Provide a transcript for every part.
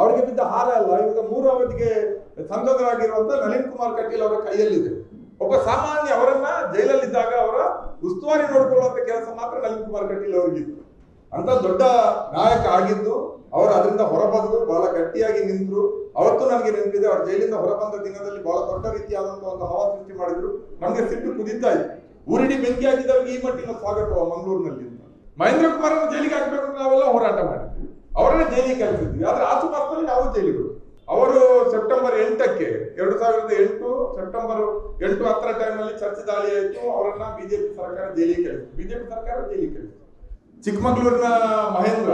ಅವರಿಗೆ ಬಿದ್ದ ಹಾರ ಅಲ್ಲ, ಇವಾಗ ಮೂರು ಅವಧಿಗೆ ಸಂಸದರಾಗಿರುವಂತ ನಳಿನ್ ಕುಮಾರ್ ಕಟೀಲ್ ಅವರ ಕೈಯಲ್ಲಿದೆ. ಒಬ್ಬ ಸಾಮಾನ್ಯ ಅವರನ್ನ ಜೈಲಲ್ಲಿದ್ದಾಗ ಅವರ ಉಸ್ತುವಾರಿ ನೋಡಿಕೊಳ್ಳುವಂತ ಕೆಲಸ ಮಾತ್ರ ನಳಿನ್ ಕುಮಾರ್ ಕಟೀಲ್ ಅವರಿಗಿತ್ತು ಅಂತ ದೊಡ್ಡ ನಾಯಕ ಆಗಿದ್ದು, ಅವರು ಅದರಿಂದ ಹೊರಬಂದು ಬಹಳ ಗಟ್ಟಿಯಾಗಿ ನಿಂತರು. ಅವತ್ತು ನನಗೆ ನೆನಪಿದೆ, ಅವ್ರು ಜೈಲಿಂದ ಹೊರಬಂದ ದಿನದಲ್ಲಿ ಬಹಳ ದೊಡ್ಡ ರೀತಿಯಾದಂತಹ ಒಂದು ಹವಾ ಸೃಷ್ಟಿ ಮಾಡಿದ್ರು. ನಮಗೆ ಸಿಟ್ಟು ಕುದಿತಾ ಇತ್ತು. ಊರಿಡಿ ಬೆಂಕಿ ಹಾಕಿದವರಿಗೆ ಈ ಮಟ್ಟಿನ ಸ್ವಾಗತವ ಮಂಗಳೂರಿನಲ್ಲಿ ಮಹೇಂದ್ರ ಕುಮಾರ್ ಜೈಲಿಗೆ ಹಾಕ್ಬೇಕು ನಾವೆಲ್ಲ ಹೋರಾಟ ಮಾಡಿದ್ವಿ. ಅವರನ್ನ ಜೈಲಿಗೆ ಕಳಿಸಿದ್ವಿ. ಆದ್ರೆ ಆಸುಪಾಸಿನಲ್ಲಿ ನಾವು ಜೈಲಿಗಳು ಅವರು ಸೆಪ್ಟೆಂಬರ್ ಎಂಟಕ್ಕೆ, ಎರಡು ಸಾವಿರದ ಎಂಟು ಸೆಪ್ಟೆಂಬರ್ ಎಂಟು ಹತ್ತರ ಟೈಮ್ನಲ್ಲಿ ಚರ್ಚ್ ದಾಳಿ ಆಯಿತು. ಅವರನ್ನ ಬಿಜೆಪಿ ಸರ್ಕಾರ ಜೈಲಿಗೆ ಕಳಿಸಿತು ಬಿಜೆಪಿ ಸರ್ಕಾರ ಜೈಲಿಗೆ ಕಳಿಸಿತು ಚಿಕ್ಕಮಗಳೂರಿನ ಮಹೇಂದ್ರ,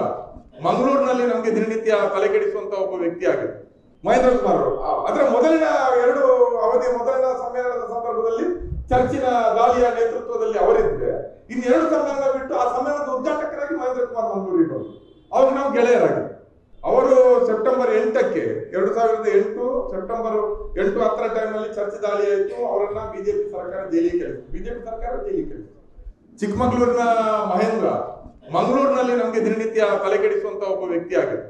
ಮಂಗಳೂರಿನಲ್ಲಿ ನಮಗೆ ದಿನನಿತ್ಯ ತಲೆ ಕೆಡಿಸುವಂತ ಒಬ್ಬ ವ್ಯಕ್ತಿ ಆಗಿದೆ ಮಹೇಂದ್ರ ಕುಮಾರ್ ಅದರ ಮೊದಲಿನ ಎರಡು ಅವಧಿಯ ಮೊದಲಿನ ಸಮ್ಮೇಳನದ ಸಂದರ್ಭದಲ್ಲಿ ಚರ್ಚಿನ ದಾಳಿಯ ನೇತೃತ್ವದಲ್ಲಿ ಅವರಿದ್ರೆ ಇನ್ನು ಎರಡು ಸಮ್ಮೇಳನ ಬಿಟ್ಟು ಆ ಸಮ್ಮೇಳನದ ಉದ್ಘಾಟಕರಾಗಿ ಮಹೇಂದ್ರ ಕುಮಾರ್ ಮಂಗಳೂರಿಗೆ ಬಂದರು ಅವಾಗ ನಾವು ಗೆಳೆಯರಾಗಿ. ಅವರು ಸೆಪ್ಟೆಂಬರ್ ಎಂಟಕ್ಕೆ, ಎರಡು ಸಾವಿರದ ಎಂಟು ಸೆಪ್ಟೆಂಬರ್ ಎಂಟು ಹತ್ತರ ಟೈಮಲ್ಲಿ ಚರ್ಚೆ ದಾಳಿ ಆಯಿತು. ಅವರನ್ನ ಬಿಜೆಪಿ ಸರ್ಕಾರ ಜೈಲಿಗೆ ಕಳಿಸಿತು. ಬಿಜೆಪಿ ಸರ್ಕಾರ ಜೈಲಿಗೆ ಕಳಿಸಿತು. ಚಿಕ್ಕಮಗಳೂರಿನ ಮಹೇಂದ್ರ ಮಂಗಳೂರಿನಲ್ಲಿ ನಮಗೆ ದಿನನಿತ್ಯ ತಲೆ ಕೆಡಿಸುವಂತ ಒಬ್ಬ ವ್ಯಕ್ತಿ ಆಗಿದೆ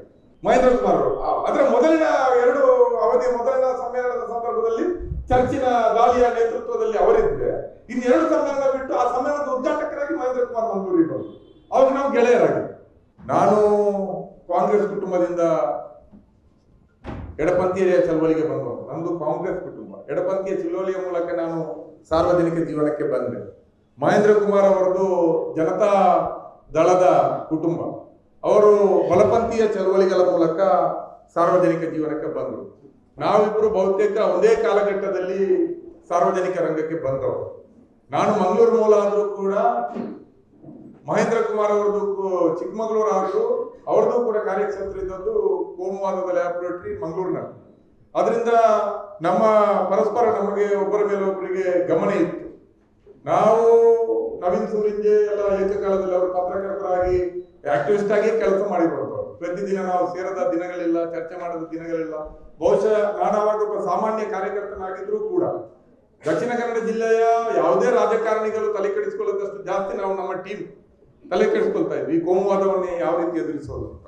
ಮಹೇಂದ್ರ ಕುಮಾರ್ ಅವರು. ಅದರ ಮೊದಲಿನ ಎರಡು ಅವಧಿಯ ಮೊದಲಿನ ಸಮ್ಮೇಳನದ ಸಂದರ್ಭದಲ್ಲಿ ಚರ್ಚಿನ ದಾಳಿಯ ನೇತೃತ್ವದಲ್ಲಿ ಅವರಿದ್ರೆ, ಇನ್ನು ಎರಡು ಸಮ್ಮೇಳನ ಬಿಟ್ಟು ಆ ಸಮ್ಮೇಳನದ ಉದ್ಘಾಟಕರಾಗಿ ಮಹೇಂದ್ರ ಕುಮಾರ್ ಮಂಗಳೂರಿಗೆ ಅವಾಗ ನಾವು ಗೆಳೆಯರಾಗಿ. ನಾನು ಕಾಂಗ್ರೆಸ್ ಕುಟುಂಬದಿಂದ ಎಡಪಂಥೀಯ ಚಳವಳಿಗೆ ಬಂದವರು. ನಮ್ದು ಕಾಂಗ್ರೆಸ್ ಕುಟುಂಬ. ಎಡಪಂಥೀಯ ಚಳವಳಿಯ ಮೂಲಕ ನಾನು ಸಾರ್ವಜನಿಕ ಜೀವನಕ್ಕೆ ಬಂದೆ. ಮಹೇಂದ್ರ ಕುಮಾರ್ ಅವರದು ಜನತಾ ದಳದ ಕುಟುಂಬ. ಅವರು ಬಲಪಂಥೀಯ ಚಳವಳಿಗಳ ಮೂಲಕ ಸಾರ್ವಜನಿಕ ಜೀವನಕ್ಕೆ ಬಂದರು. ನಾವಿಬ್ಬರು ಬಹುತೇಕ ಒಂದೇ ಕಾಲಘಟ್ಟದಲ್ಲಿ ಸಾರ್ವಜನಿಕ ರಂಗಕ್ಕೆ ಬಂದವರು. ನಾನು ಮಂಗಳೂರು ಮೂಲ ಆದರೂ ಕೂಡ ಮಹೇಂದ್ರ ಕುಮಾರ್ ಅವ್ರದ್ದು ಚಿಕ್ಕಮಗಳೂರು ಆಗ್ಲು ಅವ್ರದ್ದು ಕೂಡ ಕಾರ್ಯಕ್ಷೇತ್ರ ಇದ್ದದ್ದು ಕೋಮುವಾದದ ಲ್ಯಾಬ್ರೇಟರಿ ಮಂಗಳೂರಿನಲ್ಲಿ ಅದರಿಂದ ನಮ್ಮ ಪರಸ್ಪರ ನಮಗೆ ಒಬ್ಬರ ಮೇಲೆ ಒಬ್ಬರಿಗೆ ಗಮನ ಇತ್ತು. ನಾವು ನವೀನ್ ಸೂರಿಂಜೆ ಎಲ್ಲ ಏಕಕಾಲದಲ್ಲಿ ಅವರು ಪತ್ರಕರ್ತರಾಗಿ ಆಕ್ಟಿವಿಸ್ಟ್ ಆಗಿ ಕೆಲಸ ಮಾಡಿಕೊಡ್ತಾರೆ ಪ್ರತಿದಿನ ನಾವು ಸೇರದ ದಿನಗಳಿಲ್ಲ, ಚರ್ಚೆ ಮಾಡದ ದಿನಗಳಿಲ್ಲ. ಬಹುಶಃ ನಾನಾವಾಗ ಒಬ್ಬ ಸಾಮಾನ್ಯ ಕಾರ್ಯಕರ್ತನಾಗಿದ್ರು ಕೂಡ ದಕ್ಷಿಣ ಕನ್ನಡ ಜಿಲ್ಲೆಯ ಯಾವುದೇ ರಾಜಕಾರಣಿಗಳು ತಲೆ ಕೆಡಿಸಿಕೊಳ್ಳದಷ್ಟು ಜಾಸ್ತಿ ನಾವು ನಮ್ಮ ಟೀಮ್ ತಲೆ ಕೆಡಿಸ್ಕೊಳ್ತಾ ಇದ್ವಿ. ಕೋಮುವಾದವನ್ನೇ ಯಾವ ರೀತಿ ಎದುರಿಸೋದು ಅಂತ.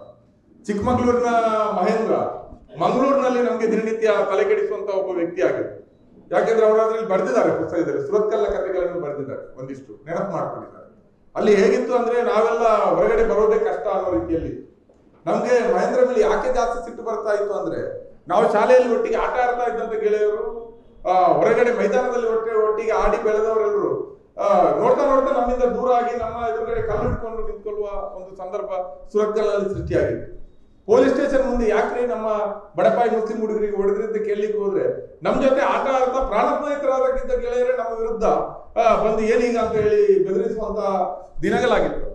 ಚಿಕ್ಕಮಗಳೂರಿನ ಮಹೇಂದ್ರ ಮಂಗಳೂರಿನಲ್ಲಿ ನಮಗೆ ದಿನನಿತ್ಯ ತಲೆ ಕೆಡಿಸುವಂತ ಒಬ್ಬ ವ್ಯಕ್ತಿ ಆಗಿದೆ ಯಾಕೆಂದ್ರೆ ಅವರು ಅದರಲ್ಲಿ ಬರೆದಿದ್ದಾರೆ ಪುಸ್ತಕದಲ್ಲಿ ಸುರತ್ಕಲ್ಲ ಕಥೆಗಳನ್ನು ಬರೆದಿದ್ದಾರೆ, ಒಂದಿಷ್ಟು ನೆನಪು ಮಾಡ್ಕೊಂಡಿದ್ದಾರೆ. ಅಲ್ಲಿ ಹೇಗಿತ್ತು ಅಂದ್ರೆ ನಾವೆಲ್ಲ ಹೊರಗಡೆ ಬರೋದೇ ಕಷ್ಟ ಅನ್ನೋ ರೀತಿಯಲ್ಲಿ. ನಮ್ಗೆ ಮಹೇಂದ್ರ ಮೇಲೆ ಯಾಕೆ ಜಾಸ್ತಿ ಸಿಟ್ಟು ಬರ್ತಾ ಇತ್ತು ಅಂದ್ರೆ, ನಾವು ಶಾಲೆಯಲ್ಲಿ ಒಟ್ಟಿಗೆ ಆಟ ಆಡ್ತಾ ಇದ್ದಂತ ಗೆಳೆಯರು ಹೊರಗಡೆ ಮೈದಾನದಲ್ಲಿ ಒಟ್ಟೆ ಒಟ್ಟಿಗೆ ಆಡಿ ಬೆಳೆದವರೆಲ್ಲರೂ ನೋಡ್ತಾ ನೋಡ್ತಾ ನಮ್ಮಿಂದ ದೂರ ಆಗಿ ನಮ್ಮ ಎದುರುಗಡೆ ಕಲ್ಲು ಹಿಡ್ಕೊಂಡು ನಿಂತ್ಕೊಳ್ಳುವ ಒಂದು ಸಂದರ್ಭ ಸುರತ್ಕಲ್ನಲ್ಲಿ ಸೃಷ್ಟಿಯಾಗಿತ್ತು ಪೊಲೀಸ್ ಸ್ಟೇಷನ್ ಮುಂದೆ ಯಾಕ್ರಿ ನಮ್ಮ ಬಡಪಾಯಿ ಮುಸ್ಲಿಂ ಹುಡುಗರಿಗೆ ಹೊಡೆದ್ರಿ ಅಂತ ಕೇಳಲಿಕ್ಕೆ ಹೋದ್ರೆ, ನಮ್ ಜೊತೆ ಆಟ ಆಡ್ತಾ ಪ್ರಾಣ ಸ್ನೇಹಿತರಾಗಿದ್ದ ಗೆಳೆಯರೇ ನಮ್ಮ ವಿರುದ್ಧ ಬಂದು ಏನೀಗ ಅಂತ ಹೇಳಿ ಬೆದರಿಸುವಂತ ದಿನಗಳಾಗಿತ್ತು.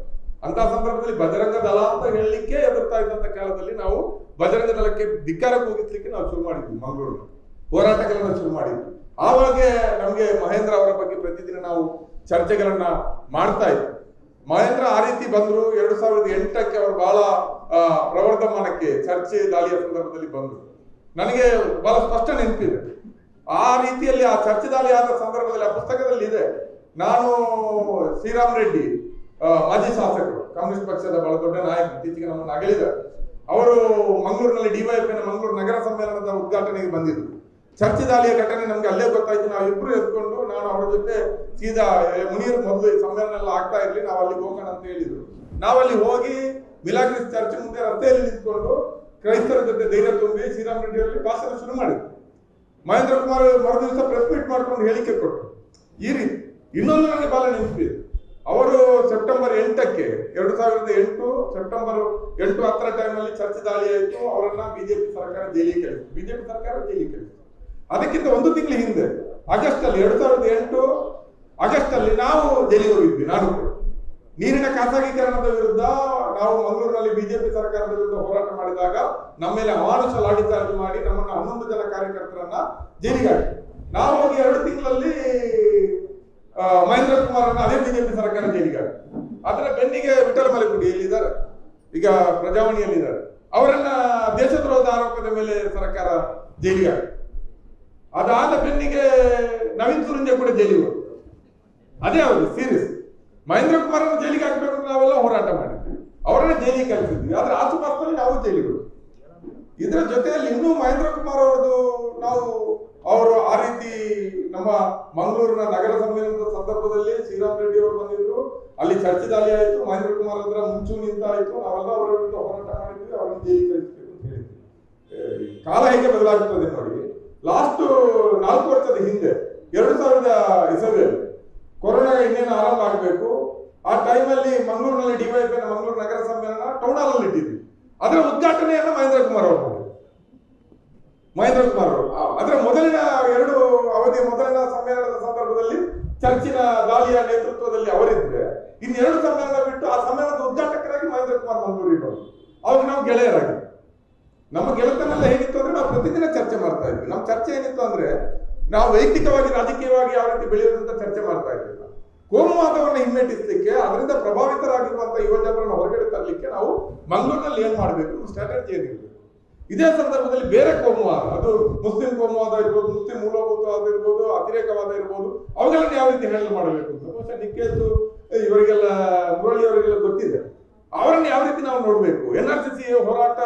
ಅಂತ ಸಂದರ್ಭದಲ್ಲಿ ಬಜರಂಗ ದಳ ಅಂತ ಹೇಳಲಿಕ್ಕೆ ಎದುರ್ತಾ ಇದ್ದಂತ ಕಾಲದಲ್ಲಿ ನಾವು ಬಜರಂಗ ದಳಕ್ಕೆ ಧಿಕ್ಕಾರ ಕೂಗಿಸ್ಲಿಕ್ಕೆ ನಾವು ಶುರು ಮಾಡಿದ್ವಿ ಮಂಗಳೂರು ಹೋರಾಟಗಳನ್ನ ಶುರು ಮಾಡಿದ್ವಿ. ಆವಾಗ ನಮ್ಗೆ ಮಹೇಂದ್ರ ಅವರ ಬಗ್ಗೆ ಪ್ರತಿದಿನ ನಾವು ಚರ್ಚೆಗಳನ್ನ ಮಾಡ್ತಾ ಇದ್ರು. ಮಹೇಂದ್ರ ಆ ರೀತಿ ಬಂದ್ರು. ಎರಡು ಸಾವಿರದ ಎಂಟಕ್ಕೆ ಅವರು ಬಹಳ ಪ್ರವರ್ಧಮಾನಕ್ಕೆ ಚರ್ಚೆ ದಾಳಿಯ ಸಂದರ್ಭದಲ್ಲಿ ಬಂದ್ರು. ನನಗೆ ಬಹಳ ಸ್ಪಷ್ಟ ನೆನಪಿದೆ. ಆ ರೀತಿಯಲ್ಲಿ ಆ ಚರ್ಚೆ ದಾಳಿ ಆದ ಸಂದರ್ಭದಲ್ಲಿ ಆ ಪುಸ್ತಕದಲ್ಲಿ ಇದೆ. ನಾನು ಶ್ರೀರಾಮ್ ರೆಡ್ಡಿ ಮಾಜಿ ಶಾಸಕರು, ಕಮ್ಯುನಿಸ್ಟ್ ಪಕ್ಷದ ಬಹಳ ದೊಡ್ಡ ನಾಯಕ ಇತ್ತೀಚೆಗೆ ನಮ್ಮನ್ನು ಅಗಲಿದ್ದಾರೆ. ಅವರು ಮಂಗಳೂರಿನಲ್ಲಿ ಡಿವೈಎಫ್ನ ಮಂಗಳೂರು ನಗರ ಸಮ್ಮೇಳನದ ಉದ್ಘಾಟನೆಗೆ ಬಂದಿದ್ರು ಚರ್ಚ್ ದಾಳಿಯ ಘಟನೆ ನಮ್ಗೆ ಅಲ್ಲೇ ಗೊತ್ತಾಯ್ತು. ನಾವು ಇಬ್ರು ಎದ್ಕೊಂಡು ನಾನು ಅವರ ಜೊತೆ ಸೀದಾ ಮುನಿಯರ್ ಮೊದಲು ಸಮ್ಮೇಳನ ಆಗ್ತಾ ಇರ್ಲಿ, ನಾವು ಅಲ್ಲಿಗೆ ಹೋಗೋಣ ಅಂತ ಹೇಳಿದ್ರು. ನಾವಲ್ಲಿ ಹೋಗಿ ಮಿಲಾಗ್ರಿಸ್ ಚರ್ಚ್ ಮುಂದೆ ರಸ್ತೆಯಲ್ಲಿ ನಿಂತ್ಕೊಂಡು ಕ್ರೈಸ್ತರ ಜೊತೆ ಧೈರ್ಯ ತುಂಬಿ ಶ್ರೀರಾಮ್ ರೆಡ್ಡಿ ಅವರಲ್ಲಿ ಭಾಷಣ ಶುರು ಮಾಡಿದ್ರು. ಮಹೇಂದ್ರ ಕುಮಾರ್ ಮರು ದಿವಸ ಪ್ರೆಸ್ ಮೀಟ್ ಮಾಡ್ಕೊಂಡು ಹೇಳಿಕೆ ಕೊಟ್ಟರು ಈ ರೀತಿ ಇನ್ನೊಂದು ನನಗೆ ಬಾಲ ನೆನಪಿದೆ. ಅವರು ಸೆಪ್ಟೆಂಬರ್ ಎಂಟಕ್ಕೆ, ಎರಡು ಸಾವಿರದ ಎಂಟು ಸೆಪ್ಟೆಂಬರ್ ಎಂಟು ಹತ್ತರ ಟೈಮ್ನಲ್ಲಿ ಚರ್ಚ್ ದಾಳಿ ಆಯಿತು. ಅವರನ್ನ ಬಿಜೆಪಿ ಸರ್ಕಾರ ಜೈಲಿಗೆ ಕಳಿಸಿತು ಬಿಜೆಪಿ ಸರ್ಕಾರ ಜೈಲಿಗೆ ಕಳಿಸಿತು ಅದಕ್ಕಿಂತ ಒಂದು ತಿಂಗಳ ಹಿಂದೆ ಆಗಸ್ಟ್ ಅಲ್ಲಿ ಎರಡು ಸಾವಿರದ ಎಂಟು ಆಗಸ್ಟ್ ಅಲ್ಲಿ ನಾವು ಜೈಲಿಗೆ ಹೋಗಿದ್ವಿ ನಾನು. ನೀರಿನ ಖಾಸಗೀಕರಣದ ವಿರುದ್ಧ ನಾವು ಮಂಗಳೂರಿನಲ್ಲಿ ಬಿಜೆಪಿ ಸರ್ಕಾರದ ವಿರುದ್ಧ ಹೋರಾಟ ಮಾಡಿದಾಗ ನಮ್ಮ ಮೇಲೆ ಅಮಾನುಷ ಲಾಠಿ ಚಾರ್ಜ್ ಮಾಡಿ ನಮ್ಮನ್ನ ಹನ್ನೊಂದು ಜನ ಕಾರ್ಯಕರ್ತರನ್ನ ಜೈಲಿಗೆ ನಾವು ಹೋಗಿ ಎರಡು ತಿಂಗಳಲ್ಲಿ ಮಹೇಂದ್ರ ಕುಮಾರ್ ಅನ್ನ ಅದೇ ಬಿಜೆಪಿ ಸರ್ಕಾರ ಜೈಲಿಗೆ ಅದರ ಬೆನ್ನಿಗೆ ವಿಠಲ ಮಲೆಗುಡಿ ಎಲ್ಲಿದ್ದಾರೆ? ಈಗ ಪ್ರಜಾವಾಣಿಯಲ್ಲಿದ್ದಾರೆ. ಅವರನ್ನ ದೇಶದ್ರೋಹದ ಆರೋಪದ ಮೇಲೆ ಸರ್ಕಾರ ಜೈಲಿಗೆ ಅದಾದ ಬೆನ್ನಿಗೆ ನವೀನ್ ಸುರಂಜೆ ಕೂಡ ಜೈಲಿಗೆ. ಅದೇ ಹೌದು ಸೀರಿಯಸ್ ಮಹೇಂದ್ರ ಕುಮಾರನ್ನ ಜೈಲಿಗೆ ಹಾಕ್ಬೇಕು ಅಂತ ನಾವೆಲ್ಲ ಹೋರಾಟ ಮಾಡಿದ್ವಿ. ಅವರನ್ನ ಜೈಲಿಗೆ ಕಳಿಸಿದ್ವಿ. ಆದ್ರೆ ಆಸುಪಾಸಿನಲ್ಲಿ ನಾವು ಜೈಲಿಗೆ. ಇದರ ಜೊತೆಯಲ್ಲಿ ಇನ್ನೂ ಮಹೇಂದ್ರ ಕುಮಾರ್ ಅವರದು ನಾವು, ಅವರು ಆ ರೀತಿ ನಮ್ಮ ಮಂಗಳೂರಿನ ನಗರ ಸಮ್ಮೇಳನದ ಸಂದರ್ಭದಲ್ಲಿ ಶ್ರೀರಾಮ್ ರೆಡ್ಡಿ ಅವರು ಬಂದಿದ್ರು. ಅಲ್ಲಿ ಚರ್ಚೆ ದಾಳಿ ಆಯಿತು. ಮಹೇಂದ್ರ ಕುಮಾರ್ ಅವರ ಮುಂಚೂಣಿಯಿಂದ ಆಯಿತು. ನಾವೆಲ್ಲ ಅವರ ವಿರುದ್ಧ ಹೋರಾಟ ಮಾಡಿದ್ವಿ. ಅವರನ್ನು ಜೈಲಿಗೆ ಕಲಿಸಬೇಕು ಅಂತ ಹೇಳಿದ್ವಿ. ಕಾಲ ಹೇಗೆ ಬದಲಾಗುತ್ತದೆ ನೋಡಿ. ಲಾಸ್ಟ್ ನಾಲ್ಕು ವರ್ಷದ ಹಿಂದೆ, ಎರಡು ಸಾವಿರದ ಇಸವಿಯಲ್ಲಿ ಕೊರೋನಾ ಇನ್ನೇನು ಆರಂಭ ಆಗಬೇಕು. ಆ ಟೈಮಲ್ಲಿ ಮಂಗಳೂರಿನಲ್ಲಿ ಡಿವೈಪಿ ಮಂಗಳೂರು ನಗರ ಸಮ್ಮೇಳನ ಟೌನ್ ಹಾಲ್ ಅಲ್ಲಿ ಇಟ್ಟಿದ್ವಿ. ಅದರ ಉದ್ಘಾಟನೆಯನ್ನು ಮಹೇಂದ್ರ ಕುಮಾರ್ ಅವರು ಮಾಡಿದ್ರು. ಮಹೇಂದ್ರ ಕುಮಾರ್ ಅವರು. ಅದರ ಮೊದಲಿನ ಎರಡು ಅವಧಿಯ ಮೊದಲಿನ ಸಮ್ಮೇಳನದ ಸಂದರ್ಭದಲ್ಲಿ ಚರ್ಚಿನ ದಾಳಿಯ ನೇತೃತ್ವದಲ್ಲಿ ಅವರಿದ್ರೆ ಇನ್ನೆರಡು ಸಮ್ಮೇಳನ ಬಿಟ್ಟು ಆ ಸಮ್ಮೇಳನದ ಉದ್ಘಾಟಕರಾಗಿ ಮಹೇಂದ್ರ ಕುಮಾರ್ ಮಂಗಳೂರಿಗೆ ಬಂದರು ಅವಾಗ ನಾವು ಗೆಳೆಯರಾಗಿ ನಮ್ಮ ಅಂದ್ರೆ ನಾವು ಪ್ರತಿದಿನ ಚರ್ಚೆ ಮಾಡ್ತಾ ಇದ್ವಿ. ನಮ್ಮ ಚರ್ಚೆ ಏನಿತ್ತು ಅಂದ್ರೆ, ನಾವು ವೈಯಕ್ತಿಕವಾಗಿ, ರಾಜಕೀಯವಾಗಿ ಯಾವ ರೀತಿ ಬೆಳೆಯುವುದಂತ ಚರ್ಚೆ ಮಾಡ್ತಾ ಇದ್ವಿ. ಕೋಮುವಾದವನ್ನು ಹಿಮ್ಮೆಟ್ಟಿಸಲಿಕ್ಕೆ, ಅದರಿಂದ ಪ್ರಭಾವಿತರಾಗಿರುವಂತಹ ಯುವ ಜನರನ್ನು ಹೊರಗಡೆ ತರಲಿಕ್ಕೆ ನಾವು ಮಂಗಳೂರಿನಲ್ಲಿ ಏನ್ ಮಾಡಬೇಕು ಸ್ಟ್ರಾಟಜಿ ಏನಿರಬೇಕು ಇದೇ ಸಂದರ್ಭದಲ್ಲಿ ಬೇರೆ ಕೋಮುವಾದ ಅದು ಮುಸ್ಲಿಂ ಕೋಮುವಾದ ಇರ್ಬೋದು, ಮುಸ್ಲಿಂ ಮೂಲಭೂತವಾದ ಇರ್ಬೋದು ಅತಿರೇಕವಾದ ಇರ್ಬೋದು, ಅವುಗಳನ್ನ ಯಾವ ರೀತಿ ಹ್ಯಾಂಡಲ್ ಮಾಡಬೇಕು ಅಂತ. ಬಹುಶಃ ಇವರಿಗೆಲ್ಲ ಮುರಳಿ ಅವರಿಗೆಲ್ಲ ಗೊತ್ತಿದೆ. ಅವರನ್ನು ಯಾವ ರೀತಿ ನಾವು ನೋಡ್ಬೇಕು? ಎನ್ ಆರ್ ಸಿ ಸಿ ಹೋರಾಟ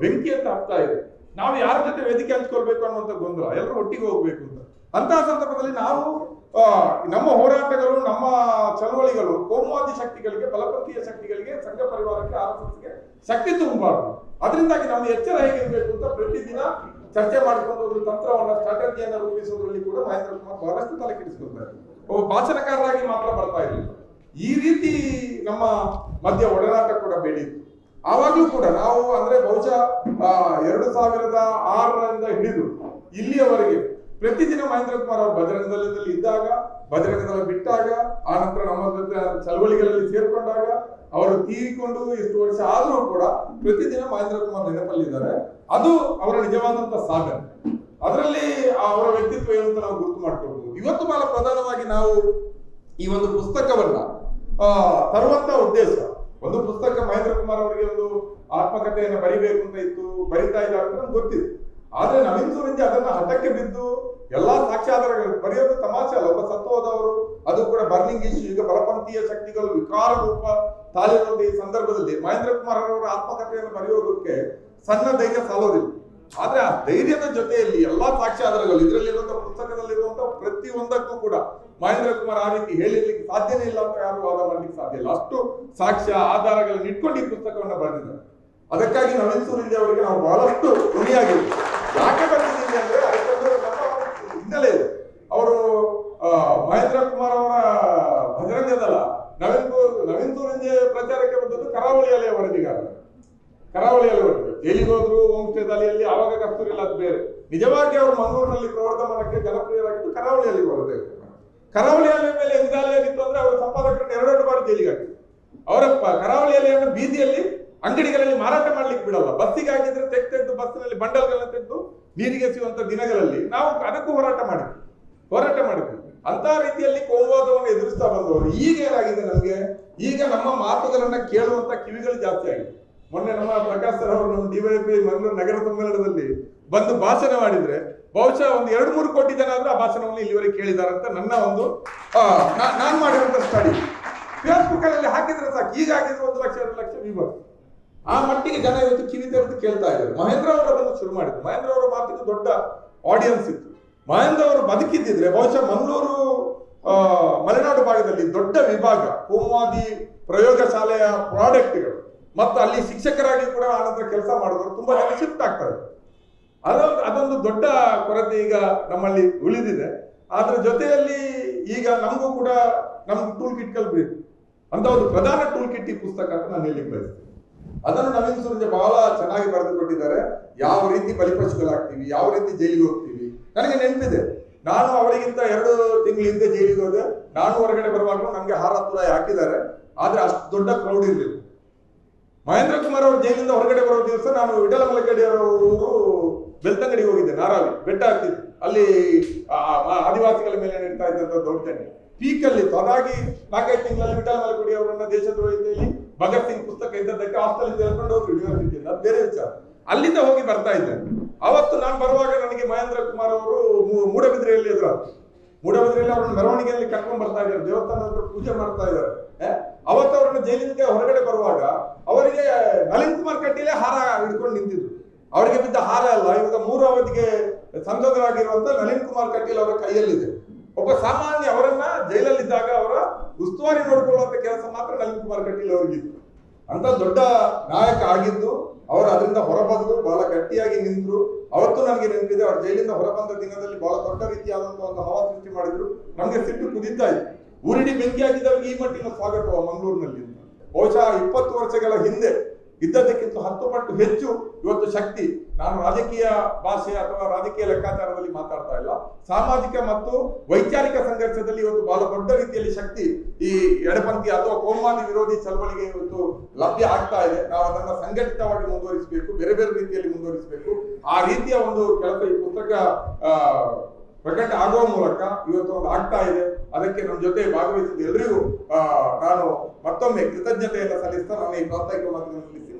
ಬೆಂಕಿ ಅಂತ ಆಗ್ತಾ ಇದೆ. ನಾವು ಯಾರ ಜೊತೆ ವೇದಿಕೆ ಹಂಚ್ಕೊಳ್ಬೇಕು ಅನ್ನುವಂಥ ಗೊಂದಲ. ಎಲ್ಲರೂ ಒಟ್ಟಿಗೆ ಹೋಗ್ಬೇಕು ಅಂತ. ಅಂತಹ ಸಂದರ್ಭದಲ್ಲಿ ನಾವು ನಮ್ಮ ಹೋರಾಟಗಳು, ನಮ್ಮ ಚಳವಳಿಗಳು, ಕೋಮುವಾದಿ ಶಕ್ತಿಗಳಿಗೆ, ಬಲಪಂಥೀಯ ಶಕ್ತಿಗಳಿಗೆ, ಸಂಘ ಪರಿವಾರಕ್ಕೆ ಆರ್ ಶಕ್ತಿ ತುಂಬಬಾರ್ದು. ಅದರಿಂದಾಗಿ ನಮ್ಮ ಎಚ್ಚರ ಹೇಗಿರಬೇಕು ಅಂತ ಪ್ರತಿದಿನ ಚರ್ಚೆ ಮಾಡಿಕೊಂಡು ಒಂದು ತಂತ್ರವನ್ನ, ಸ್ಟ್ರಾಟಜಿಯನ್ನ ರೂಪಿಸುವುದರಲ್ಲಿ ಕೂಡ ಮಹೇಂದ್ರ ಕುಮಾರ್ ಬಹಳಷ್ಟು ತಲೆ ಕೆಡಿಸಿಕೊಳ್ತಾರೆ ಒಬ್ಬ ಭಾಷಣಕಾರರಾಗಿ ಮಾತ್ರ ಬರ್ತಾ ಇರಲಿಲ್ಲ. ಈ ರೀತಿ ನಮ್ಮ ಮಧ್ಯ ಒಡನಾಟ ಕೂಡ ಬೆಳೀತು ಆವಾಗ್ಲೂ ಕೂಡ ನಾವು ಅಂದ್ರೆ ಬಹುಶಃ ಎರಡು ಸಾವಿರದ ಆರರಿಂದ ಹಿಡಿದು ಇಲ್ಲಿಯವರೆಗೆ ಪ್ರತಿದಿನ ಮಹೇಂದ್ರ ಕುಮಾರ್ ಅವರು ಬಜರಂಗದಳದಲ್ಲಿ ಇದ್ದಾಗ ಬಜರಂಗದಳ ಬಿಟ್ಟಾಗ ಆ ನಂತರ ನಮ್ಮ ಜೊತೆ ಚಳವಳಿಗಳಲ್ಲಿ ಸೇರ್ಕೊಂಡಾಗ ಅವರು ತೀರಿಕೊಂಡು ಎಷ್ಟು ವರ್ಷ ಆದರೂ ಕೂಡ ಪ್ರತಿದಿನ ಮಹೇಂದ್ರ ಕುಮಾರ್ ನೆನಪಲ್ಲಿದ್ದಾರೆ. ಅದು ಅವರ ನಿಜವಾದಂತ ಸಾಧನೆ. ಅದರಲ್ಲಿ ಅವರ ವ್ಯಕ್ತಿತ್ವ ಏನು ನಾವು ಗುರುತು ಮಾಡ್ಕೊಳ್ಬಹುದು ಇವತ್ತು ಬಹಳ ಪ್ರಧಾನವಾಗಿ ನಾವು ಈ ಒಂದು ಪುಸ್ತಕವನ್ನ ಆ, ತರುವಂತ ಉದ್ದೇಶ ಒಂದು ಪುಸ್ತಕ ಮಹೇಂದ್ರ ಕುಮಾರ್ ಅವರಿಗೆ ಒಂದು ಆತ್ಮಕಥೆಯನ್ನು ಬರಿಬೇಕು ಅಂತ ಇತ್ತು, ಬರಿತಾ ಇದ್ದಾರೆ ಅಂತ ನಮ್ಗೆ ಗೊತ್ತಿದೆ. ಆದ್ರೆ ನವೀನ್ ಸುರಂಜಿ ಅದನ್ನ ಹಠಕ್ಕೆ ಬಿದ್ದು ಎಲ್ಲಾ ಸಾಕ್ಷ್ಯಾಧಾರಗಳು, ಬರೆಯೋದು ತಮಾಷೆ ಅಲ್ಲ, ಒಬ್ಬ ಸತ್ತು ಹೋದವರು ಅದು ಕೂಡ ಬರ್ನಿಂಗ್ ಇಶ್ಯೂ, ಈಗ ಬಲಪಂಥೀಯ ಶಕ್ತಿಗಳು, ವಿಕಾರ ರೂಪ ತಾಳಿರುವಂತ ಈ ಸಂದರ್ಭದಲ್ಲಿ ಮಹೇಂದ್ರ ಕುಮಾರ್ ಅವರ ಆತ್ಮಕಥೆಯನ್ನು ಬರೆಯೋದಕ್ಕೆ ಸಣ್ಣ ಧೈರ್ಯ ಸಾಲೋದಿಲ್ಲ. ಆದ್ರೆ ಆ ಧೈರ್ಯದ ಜೊತೆಯಲ್ಲಿ ಎಲ್ಲಾ ಸಾಕ್ಷ್ಯಾಧಾರಗಳು ಇದರಲ್ಲಿರುವಂತಹ ಪುಸ್ತಕದಲ್ಲಿರುವಂತಹ ಪ್ರತಿಯೊಂದಕ್ಕೂ ಕೂಡ ಮಹೇಂದ್ರ ಕುಮಾರ್ ಆ ರೀತಿ ಹೇಳಿರ್ಲಿಕ್ಕೆ ಸಾಧ್ಯನೇ ಇಲ್ಲ ಅಂತ ಯಾರು ವಾದ ಮಾಡ್ಲಿಕ್ಕೆ ಸಾಧ್ಯ ಇಲ್ಲ. ಅಷ್ಟು ಸಾಕ್ಷ್ಯ ಆಧಾರಗಳನ್ನ ಇಟ್ಕೊಂಡು ಈ ಪುಸ್ತಕವನ್ನ ಬರೆದಿದ್ದಾರೆ. ಅದಕ್ಕಾಗಿ ನವೀನ್ ಸೂರ್ಯ ಅವರಿಗೆ ನಾವು ಬಹಳಷ್ಟು ಋಣಿಯಾಗಿದ್ದೀವಿ ಯಾಕೆ ಬರ್ತಿದ್ದೀವಿ ಅಂದ್ರೆ ಹಿನ್ನೆಲೆ ಇದೆ. ಅವರು ಮಹೇಂದ್ರ ಕುಮಾರ್ ಅವರ ಬಜರಂಗದಲ್ಲ ನವೀನ್ ಕು- ನವೀನ್ ಸೂರ್ಯ ಪ್ರಚಾರಕ್ಕೆ ಬಂದದ್ದು ಕರಾವಳಿಯಲ್ಲಿ ವರದಿಗಾರ. ಕರಾವಳಿಯಲ್ಲಿ ಕರಾವಳಿ ಹೋದ್ರು ಹೋಮ್ ಸ್ಟೇ ದಾಲಿಯಲ್ಲಿ ಆವಾಗ ಕಸ್ತೂರಿಲ್ಲ ಅದು ಬೇರೆ. ನಿಜವಾಗಿ ಅವರು ಮಂಗಳೂರಿನಲ್ಲಿ ಪ್ರವರ್ತಮಾನಕ್ಕೆ ಜನಪ್ರಿಯರಾಗಿದ್ದು ಕರಾವಳಿಯಲ್ಲಿ ಬರುತ್ತೆ. ಕರಾವಳಿಯಲ್ಲಿ ಮೇಲೆ ಆಗಿತ್ತು ಅಂದ್ರೆ ಅವರು ಸಂಪಾದಕರನ್ನು ಎರಡೆರಡು ಬಾರಿ ಜೈಲಿಗೆ ಹಾಕಿದ್ರು. ಅವರ ಕರಾವಳಿಯಲ್ಲಿ ಬೀದಿಯಲ್ಲಿ ಅಂಗಡಿಗಳಲ್ಲಿ ಮಾರಾಟ ಮಾಡ್ಲಿಕ್ಕೆ ಬಿಡಲ್ಲ. ಬಸ್ಸಿಗೆ ಹಾಕಿದ್ರೆ ತೆಗ್ ತೆಗೆದು ಬಸ್ಸಿನಲ್ಲಿ ಬಂಡಲ್ಗಳನ್ನ ತೆಗೆದು ನೀರಿಗೆ ಸಿಗುವಂತ ದಿನಗಳಲ್ಲಿ ನಾವು ಅದಕ್ಕೂ ಹೋರಾಟ ಮಾಡಿದ್ವಿ. ಹೋರಾಟ ಮಾಡಿದ್ವಿ. ಅಂತ ರೀತಿಯಲ್ಲಿ ಕೋಮುವಾದವನ್ನು ಎದುರಿಸ್ತಾ ಬಂದವರು. ಈಗ ಏನಾಗಿದೆ ನಮಗೆ? ಈಗ ನಮ್ಮ ಮಾತುಗಳನ್ನ ಕೇಳುವಂತ ಕಿವಿಗಳು ಜಾಸ್ತಿ ಆಗಿದೆ. ಮೊನ್ನೆ ನಮ್ಮ ಪ್ರಕಾಶ್ ಸರ್ ಅವರು ನಮ್ಮ ಡಿವೈಪಿ ಮಂಗಳೂರು ನಗರ ಸಮ್ಮೇಳನದಲ್ಲಿ ಬಂದು ಭಾಷಣ ಮಾಡಿದ್ರೆ ಬಹುಶಃ ಒಂದು ಎರಡು ಮೂರು ಕೋಟಿ ಜನ ಆದ್ರೂ ಆ ಭಾಷಣವನ್ನು ಇಲ್ಲಿವರೆಗೆ ಕೇಳಿದ್ದಾರೆ ಅಂತ ನನ್ನ ಒಂದು ನಾನು ಮಾಡಿರುವಂತ ಸ್ಟಡಿ ಫೇಸ್ಬುಕ್ ಅಲ್ಲಿ ಹಾಕಿದ್ರೆ ಸಾಕು. ಈಗ ಹಾಕಿದ್ರೆ ಒಂದು ಲಕ್ಷ, ಎರಡು ಲಕ್ಷ ವ್ಯೂವರ್ಸ್ ಆ ಮಟ್ಟಿಗೆ ಜನ ಇವತ್ತು ಕಿವಿ ತೆರೆದು ಕೇಳ್ತಾ ಇದ್ದಾರೆ. ಮಹೇಂದ್ರ ಅವರು ಅದನ್ನು ಶುರು ಮಾಡಿದ್ರು. ಮಹೇಂದ್ರ ಅವರ ಮಾತಿಗೆ ದೊಡ್ಡ ಆಡಿಯನ್ಸ್ ಇತ್ತು. ಮಹೇಂದ್ರ ಅವರು ಬದುಕಿದ್ದಿದ್ರೆ ಬಹುಶಃ ಮಂಗಳೂರು ಮಲೆನಾಡು ಭಾಗದಲ್ಲಿ ದೊಡ್ಡ ವಿಭಾಗ ಕೋಮುವಾದಿ ಪ್ರಯೋಗಶಾಲೆಯ ಪ್ರಾಡಕ್ಟ್ಗಳು ಮತ್ತು ಅಲ್ಲಿ ಶಿಕ್ಷಕರಾಗಿ ಕೂಡ ಆನಂತರ ಕೆಲಸ ಮಾಡಿದವರು ತುಂಬಾ ಜನ ಶಿಫ್ಟ್ ಆಗ್ತಾರೆ. ಅದೊಂದು ಅದೊಂದು ದೊಡ್ಡ ಕೊರತೆ ಈಗ ನಮ್ಮಲ್ಲಿ ಉಳಿದಿದೆ. ಅದರ ಜೊತೆಯಲ್ಲಿ ಈಗ ನಮಗೂ ಕೂಡ ನಮ್ಗೆ ಟೂಲ್ ಕಿಟ್ಗಳು ಬೇಕು. ಅಂತ ಒಂದು ಪ್ರಧಾನ ಟೂಲ್ ಕಿಟ್ ಈ ಪುಸ್ತಕ ಅಂತ ನಾನು ಹೇಳಿ ಬಯಸ್ತೀನಿ. ಅದನ್ನು ನವೀನ್ ಸುರಂಜೆ ಬಹಳ ಚೆನ್ನಾಗಿ ಬರೆದುಕೊಟ್ಟಿದ್ದಾರೆ ಯಾವ ರೀತಿ ಬಲಿಪಶುಗಳಾಗ್ತೀವಿ ಯಾವ ರೀತಿ ಜೈಲಿಗೆ ಹೋಗ್ತೀವಿ. ನನಗೆ ನೆನಪಿದೆ. ನಾನು ಅವರಿಗಿಂತ ಎರಡು ತಿಂಗಳ ಹಿಂದೆ ಜೈಲಿಗೆ ಹೋದೆ. ನಾನು ಹೊರಗಡೆ ಬರುವಾಗಲೂ ನನಗೆ ಹಾರ ಹಾಕಿದ್ದಾರೆ. ಆದ್ರೆ ಅಷ್ಟು ದೊಡ್ಡ ಕ್ರೌಡ್ ಇರಲಿಲ್ಲ. ಮಹೇಂದ್ರ ಕುಮಾರ್ ಅವರು ಜೈಲಿಂದ ಹೊರಗಡೆ ಬರೋ ದಿವಸ ನಾನು ವಿಠಲ ಮಲಕಡಿ ಅವರು ಬೆಳ್ತಂಗಡಿಗೆ ಹೋಗಿದ್ದೆ, ನಾರಾವಿ, ಬೆಟ್ಟ ಹಾಕ್ತಿದ್ದೆ ಅಲ್ಲಿ ಆದಿವಾಸಿಗಳ ಮೇಲೆ ನಡೀತಾ ಇದ್ದಂತ ದೌರ್ಜನ್ಯ. ಪೀಕ್ ಅಲ್ಲಿ ಅದಾಗಿ ನಾಲ್ಕೈದು ತಿಂಗಳಲ್ಲಿ ವಿಠಲ ಮಲಗಡಿ ಅವರನ್ನ ದೇಶದ್ರೋಹಿತೆಯಲ್ಲಿ ಭಗತ್ ಸಿಂಗ್ ಪುಸ್ತಕ ಇದ್ದದ್ದಕ್ಕೆ ಹಾಸ್ಟೆಲ್ ಹೇಳ್ಕೊಂಡು ಹೋಗಿ ಯೂನಿವರ್ಸಿಟಿಯಿಂದ ಬೇರೆ ವಿಚಾರ. ಅಲ್ಲಿಂದ ಹೋಗಿ ಬರ್ತಾ ಇದ್ದೆ. ಅವತ್ತು ನಾನು ಬರುವಾಗ ನನಗೆ ಮಹೇಂದ್ರ ಕುಮಾರ್ ಅವರು ಮೂಡಬಿದ್ರೆಯಲ್ಲಿ ಎದುರಾದ್ರು. ಮೂಡಬಿದ್ರೆಯಲ್ಲಿ ಅವರನ್ನು ಮೆರವಣಿಗೆಯಲ್ಲಿ ಕರ್ಕೊಂಡು ಬರ್ತಾ ಇದ್ದಾರೆ. ದೇವಸ್ಥಾನ ಪೂಜೆ ಮಾಡ್ತಾ ಇದ್ದಾರೆ? ಅವತ್ತು ಅವರನ್ನು ಜೈಲಿನಿಂದ ಹೊರಗಡೆ ಬರುವಾಗ ಅವರಿಗೆ ನಳಿನ್ ಕುಮಾರ್ ಕಟೀಲೆ ಹಾರ ಹಿಡ್ಕೊಂಡು ನಿಂತಿದ್ರು. ಅವರಿಗೆ ಬಿದ್ದ ಹಾರ ಅಲ್ಲ, ಇವಾಗ ಮೂರು ಅವಧಿಗೆ ಸಂಸದರಾಗಿರುವಂತ ನಳಿನ್ ಕುಮಾರ್ ಕಟೀಲ್ ಅವರ ಕೈಯಲ್ಲಿದೆ. ಒಬ್ಬ ಸಾಮಾನ್ಯ ಅವರನ್ನ ಜೈಲಲ್ಲಿದ್ದಾಗ ಅವರ ಉಸ್ತುವಾರಿ ನೋಡ್ಕೊಳ್ಳುವಂತ ಕೆಲಸ ಮಾತ್ರ ನಳಿನ್ ಕುಮಾರ್ ಕಟೀಲ್ ಅವರಿಗಿತ್ತು ಅಂತ ದೊಡ್ಡ ನಾಯಕ ಆಗಿದ್ದು, ಅವರು ಅದರಿಂದ ಹೊರಬಂದು ಬಹಳ ಗಟ್ಟಿಯಾಗಿ ನಿಂತರು. ಅವತ್ತು ನನಗೆ ನೆನಪಿದೆ, ಅವ್ರು ಜೈಲಿಂದ ಹೊರಬಂದ ದಿನದಲ್ಲಿ ಬಹಳ ದೊಡ್ಡ ರೀತಿಯಾದಂತಹ ಒಂದು ಹವಾ ಸೃಷ್ಟಿ ಮಾಡಿದ್ರು. ನಮಗೆ ಸಿಟ್ಟು ಕುದಿತಾ ಇತ್ತು. ಊರಿಡಿ ಬೆಂಕಿ ಹಾಕಿದವರಿಗೆ ಈ ಮಟ್ಟಿನ ಸ್ವಾಗತ ಮಂಗಳೂರಿನಲ್ಲಿ. ಬಹುಶಃ ಇಪ್ಪತ್ತು ವರ್ಷಗಳ ಹಿಂದೆ ಇದ್ದದಕ್ಕಿಂತ ಹತ್ತು ಪಟ್ಟು ಹೆಚ್ಚು ಇವತ್ತು ಶಕ್ತಿ ನಾನು ರಾಜಕೀಯ ಭಾಷೆ ಅಥವಾ ರಾಜಕೀಯ ಲೆಕ್ಕಾಚಾರದಲ್ಲಿ ಮಾತಾಡ್ತಾ ಇಲ್ಲ. ಸಾಮಾಜಿಕ ಮತ್ತು ವೈಚಾರಿಕ ಸಂಘರ್ಷದಲ್ಲಿ ಇವತ್ತು ಬಹಳ ದೊಡ್ಡ ರೀತಿಯಲ್ಲಿ ಶಕ್ತಿ ಈ ಎಡಪಂಥಿ ಅಥವಾ ಕೋಮಾದಿ ವಿರೋಧಿ ಚಳವಳಿಗೆ ಇವತ್ತು ಲಭ್ಯ ಆಗ್ತಾ ಇದೆ. ನಾವು ಅದನ್ನ ಸಂಘಟಿತವಾಗಿ ಮುಂದುವರಿಸಬೇಕು, ಬೇರೆ ಬೇರೆ ರೀತಿಯಲ್ಲಿ ಮುಂದುವರಿಸಬೇಕು. ಆ ರೀತಿಯ ಒಂದು ಕೆಲಸ ಈ ಪುಸ್ತಕ ಪ್ರಕಟ ಆಗುವ ಮೂಲಕ ಇವತ್ತು ಒಂದು ಆಗ್ತಾ ಇದೆ. ಅದಕ್ಕೆ ನಮ್ಮ ಜೊತೆ ಭಾಗವಹಿಸಿದ ಎಲ್ಲರಿಗೂ ನಾನು ಮತ್ತೊಮ್ಮೆ ಕೃತಜ್ಞತೆಯನ್ನು ಸಲ್ಲಿಸ್ತಾ ನಾನು ಈ ಪ್ರಾಸ್ತಾವಿಕ ಮಾತನ್ನು ನಿಲ್ಲಿಸಿ